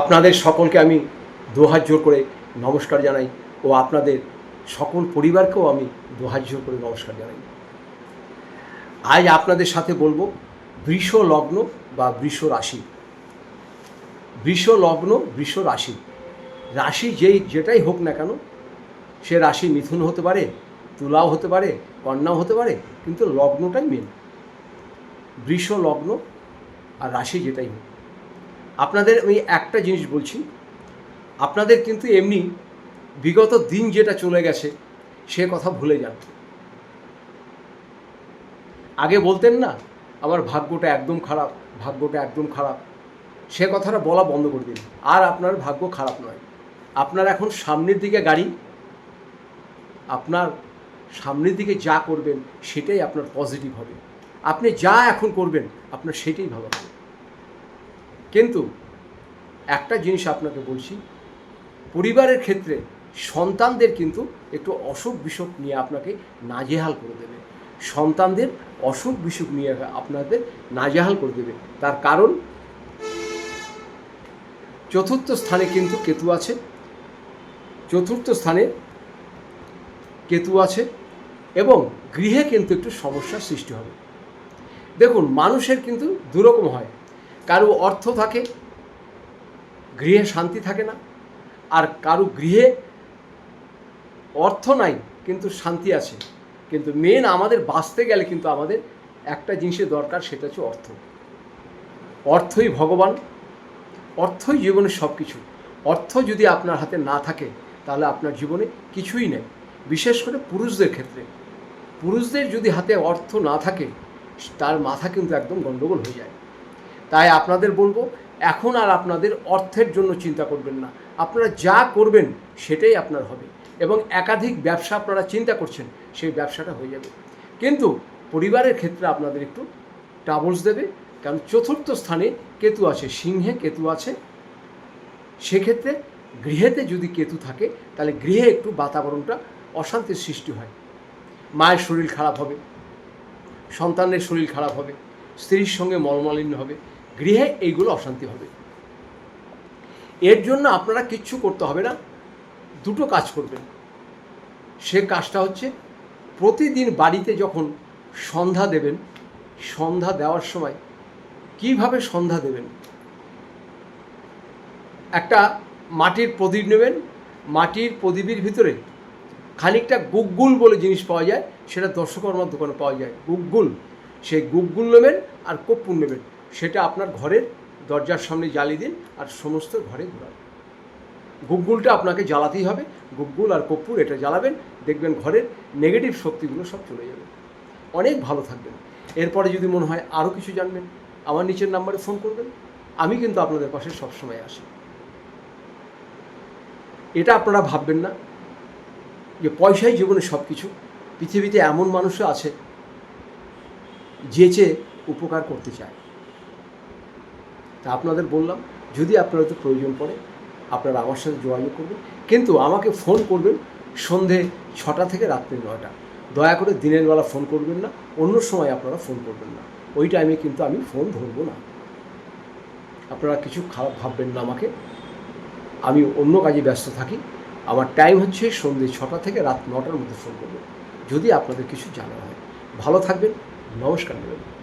আপনাদের সকলকে আমি দুহাত জোর করে নমস্কার জানাই ও আপনাদের সকল পরিবারকেও আমি দুহাত জোর করে নমস্কার জানাই। আজ আপনাদের সাথে বলব বৃষ লগ্ন বা বৃষ রাশি। বৃষ লগ্ন, বৃষ রাশি। রাশি যেই যেটাই হোক না কেন, সে রাশি মিথুন হতে পারে, তুলাও হতে পারে, কন্যাও হতে পারে, কিন্তু লগ্নটাই মেন বৃষ লগ্ন আর রাশি যেটাই হোক। আপনাদের আমি একটা জিনিস বলছি। আপনাদের কিন্তু এমনি বিগত দিন যেটা চলে গেছে, সে কথা ভুলে যান। আগে বলতেন না, আমার ভাগ্যটা একদম খারাপ, ভাগ্যটা একদম খারাপ। সে কথাটা বলা বন্ধ করে দিন। আর আপনার ভাগ্য খারাপ নয়। আপনার এখন সামনের দিকে গাড়ি, আপনার সামনের দিকে যা করবেন, সেটাই আপনার পজিটিভ হবে। আপনি যা এখন করবেন, আপনার সেটাই ভালো হবে। কিন্তু একটা জিনিস আপনাকে বলছি, পরিবারের ক্ষেত্রে সন্তানদের কিন্তু একটু অসুখ বিসুখ নিয়ে আপনাকে নাজেহাল করে দেবে। সন্তানদের অসুখ বিসুখ নিয়ে আপনাদের নাজেহাল করে দেবে। তার কারণ, চতুর্থ স্থানে কিন্তু কেতু আছে। চতুর্থ স্থানে কেতু আছে এবং গৃহে কিন্তু একটু সমস্যার সৃষ্টি হবে। দেখুন, মানুষের কিন্তু দুরকম হয়। কারও অর্থ থাকে, গৃহে শান্তি থাকে না, আর কারও গৃহে অর্থ নাই, কিন্তু শান্তি আছে। কিন্তু মেন আমাদের বাঁচতে গেলে কিন্তু আমাদের একটা জিনিসের দরকার, সেটা হচ্ছে অর্থ। অর্থই ভগবান, অর্থই জীবনের সব কিছু অর্থ যদি আপনার হাতে না থাকে, তাহলে আপনার জীবনে কিছুই নেই। বিশেষ করে পুরুষদের ক্ষেত্রে। পুরুষদের যদি হাতে অর্থ না থাকে, তার মাথা কিন্তু একদম গণ্ডগোল হয়ে যায়। তাই আপনাদের বলব, এখন আর আপনাদের অর্থের জন্য চিন্তা করবেন না। আপনারা যা করবেন সেটাই আপনার হবে এবং একাধিক ব্যবসা আপনারা চিন্তা করছেন, সেই ব্যবসাটা হয়ে যাবে। কিন্তু পরিবারের ক্ষেত্রে আপনাদের একটু টাবলস দেবে, কারণ চতুর্থ স্থানে কেতু আছে, সিংহে কেতু আছে। সেক্ষেত্রে গৃহেতে যদি কেতু থাকে, তাহলে গৃহে একটু বাতাবরণটা অশান্তির সৃষ্টি হয়। মায়ের শরীর খারাপ হবে, সন্তানের শরীর খারাপ হবে, স্ত্রীর সঙ্গে মলমালিন্য হবে গৃহে এইগুলো অশান্তি হবে। এর জন্য আপনারা কিচ্ছু করতে হবে না। দুটো কাজ করবেন। সে কাজটা হচ্ছে প্রতিদিন বাড়িতে যখন সন্ধ্যা দেবেন, সন্ধ্যা দেওয়ার সময় কীভাবে সন্ধ্যা দেবেন? একটা মাটির প্রদীপ নেবেন। মাটির প্রদীপের ভিতরে খানিকটা গুগগুল বলে জিনিস পাওয়া যায়। সেটা দর্শকর্মার দোকানে পাওয়া যায়। গুগগুল। সেই গুগগুল নেবেন আর কর্পূর নেবেন। সেটা আপনার ঘরের দরজার সামনে জ্বালিয়ে দিন আর সমস্ত ঘরে ঘোরান গুগগুলটা আপনাকে জ্বালাতেই হবে। গুগগুল আর কর্পূর এটা জ্বালাবেন, দেখবেন ঘরের নেগেটিভ শক্তিগুলো সব চলে যাবে। অনেক ভালো থাকবেন। এরপরে যদি মনে হয় আরও কিছু জানবেন, আমার নিচের নাম্বারে ফোন করবেন। আমি কিন্তু আপনাদের পাশে সবসময় আসি। এটা আপনারা ভাববেন না যে পয়সাই জীবনে সব কিছু পৃথিবীতে এমন মানুষও আছে যে চেয়ে উপকার করতে চায়। তা আপনাদের বললাম, যদি আপনার তো প্রয়োজন পড়ে, আপনারা আমার সাথে যোগাযোগ করবেন। কিন্তু আমাকে ফোন করবেন সন্ধে ছটা থেকে রাত্রি নয়টা। দয়া করে দিনের বেলা ফোন করবেন না, অন্য সময় আপনারা ফোন করবেন না। ওই টাইমে কিন্তু আমি ফোন ধরবো না। আপনারা কিছু খারাপ ভাববেন না আমাকে। আমি অন্য কাজে ব্যস্ত থাকি। আমার টাইম হচ্ছে সন্ধ্যে ছটা থেকে রাত নটার মধ্যে ফোন করবেন। যদি আপনাদের কিছু জানা হয়। ভালো থাকবেন। নমস্কার নেবেন